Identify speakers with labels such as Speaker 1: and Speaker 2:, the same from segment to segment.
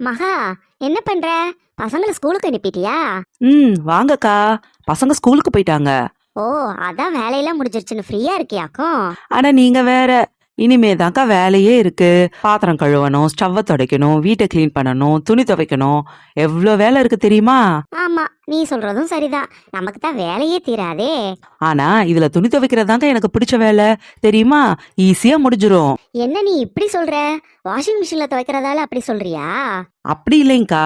Speaker 1: மகா என்ன பண்ற? பசங்களை ஸ்கூலுக்கு அனுப்பிட்டியா?
Speaker 2: ம் வாங்கக்கா. பசங்க ஸ்கூலுக்கு போயிட்டாங்க.
Speaker 1: ஓ அதான் வேலையெல்லாம் முடிஞ்சிருச்சுன்னு ஃப்ரீயா இருக்கியாக்கும்
Speaker 2: ஆனா நீங்க வேற. இனிமே தான்க்கா வேலையே இருக்கு. பாத்திரம் கழுவணும் ஸ்டவ்வை துடைக்கணும் வீட்டை க்ளீன் பண்ணணும் துணி துவைக்கணும். எவ்வளோ வேலை இருக்கு தெரியுமா?
Speaker 1: ஆமா நீ சொல்றதும் சரிதான். நமக்கு தான் வேலையே தீராதே.
Speaker 2: ஆனா இதுல துணி துவைக்கிறதாங்க எனக்கு பிடிச்ச வேலை. தெரியுமா? ஈஸியா முடிஞ்சிரும்.
Speaker 1: என்ன நீ இப்படி சொல்ற? வாஷிங் மிஷின்ல துவைக்கிறதால அப்படி சொல்றியா?
Speaker 2: அப்படி இல்லைங்கக்கா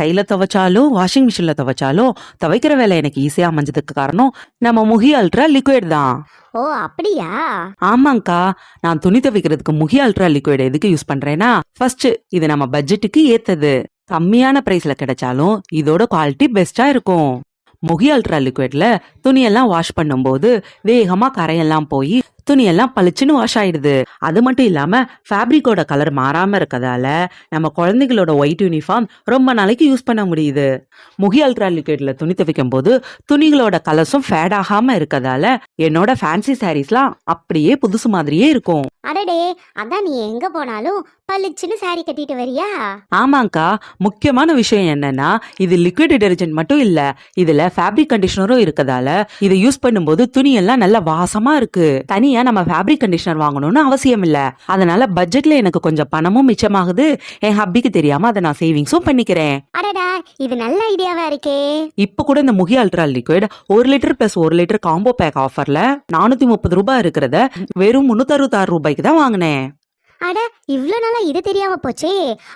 Speaker 2: கையில துவைச்சாலும் வாஷிங் மிஷின்ல துவைச்சாலும் துவைக்கிற வேலை எனக்கு ஈஸியா அமைஞ்சதுக்கு காரணம் நம்ம முகி அல்ட்ரா லிக்விட் தான்.
Speaker 1: ஓ அப்படியா?
Speaker 2: ஆமாங்க்கா நான் துணி துவைக்கிறதுக்கு முகி அல்ட்ரா லிக்விட் எதுக்கு யூஸ் பண்றேன்னா ஃபர்ஸ்ட் இது நம்ம பட்ஜெட்டுக்கு ஏத்தது. கம்மியான பிரைஸ்ல கிடைச்சாலும் இதோட குவாலிட்டி பெஸ்டா இருக்கும். முகி அல்ட்ரா லிக்விட்ல துணியெல்லாம் வாஷ் பண்ணும்போது வேகமா கரையெல்லாம் போய் துணியெல்லாம் பளிச்சுன்னு வாஷ் ஆயிடுது. அது மட்டும் இல்லாம ஃபேப்ரிக்கோட கலர் மாறாம இருக்கதால நம்ம குழந்தைகளோட ஒயிட் யூனிஃபார்ம் ரொம்ப நாளைக்கு யூஸ் பண்ண முடியுது. முகி அல்ட்ரா லிக்விட்ல துணி துவைக்கும் போது துணிகளோட கலர்ஸும் ஃபேட் ஆகாம இருக்கதால என்னோட ஃபேன்சி சாரீஸ்லாம் அப்படியே புதுசு மாதிரியே இருக்கும்.
Speaker 1: அடடே அதான் நீ எங்க போனாலும் பளிச்சுன்னு saree கட்டிட்டு வரியா?
Speaker 2: ஆமாங்க்கா முக்கியமான விஷயம் என்னன்னா இது லிக்விட் டிடர்ஜென்ட் மட்டும் இல்ல இதுல ஃபேப்ரிக் கண்டிஷனரும் இருக்கதால இதை யூஸ் பண்ணும்போது துணியெல்லாம் நல்ல வாசமா இருக்கு. தனியா நம்ம ஃபேப்ரிக் கண்டிஷனர் வாங்கணும்னு அவசியம் இல்ல அதனால பட்ஜெட்ல எனக்கு கொஞ்சம் பணமும் மிச்சமாகுது. என் ஹப்பிக்கு தெரியாம அதை நான் சேவிங்ஸும் பண்ணிக்கிறேன்.
Speaker 1: அடடா இது நல்ல ஐடியாவா இருக்கே.
Speaker 2: இப்போ கூட இந்த முகி அல்ட்ரா லிக்விட் ஒரு லிட்டர் பிளஸ் ஒரு லிட்டர் காம்போ பேக் ஆஃபர்ல நானூத்தி முப்பது ரூபாய் இருக்கிறத வெறும் முன்னூத்தி அறுபத்தாறு ரூபாய்க்கு தான் வாங்கினேன்.
Speaker 1: அட இவ்வளோ நாளாக இது தெரியாமல் போச்சே.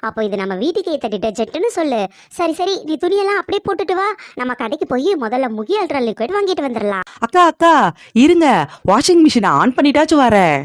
Speaker 1: அப்போ இது நம்ம வீட்டுக்கு ஏற்ற டிடர்ஜென்ட்னு சொல்லு. சரி சரி நீ துணியெல்லாம் அப்படியே போட்டுட்டு வா. நம்ம கடைக்கு போய் முதல்ல முகி அல்ட்ரா லிக்விட் வாங்கிட்டு வந்துடலாம்
Speaker 2: அக்கா அக்கா இருங்க. வாஷிங் மிஷினை ஆன் பண்ணிட்டாச்சும் வரேன்.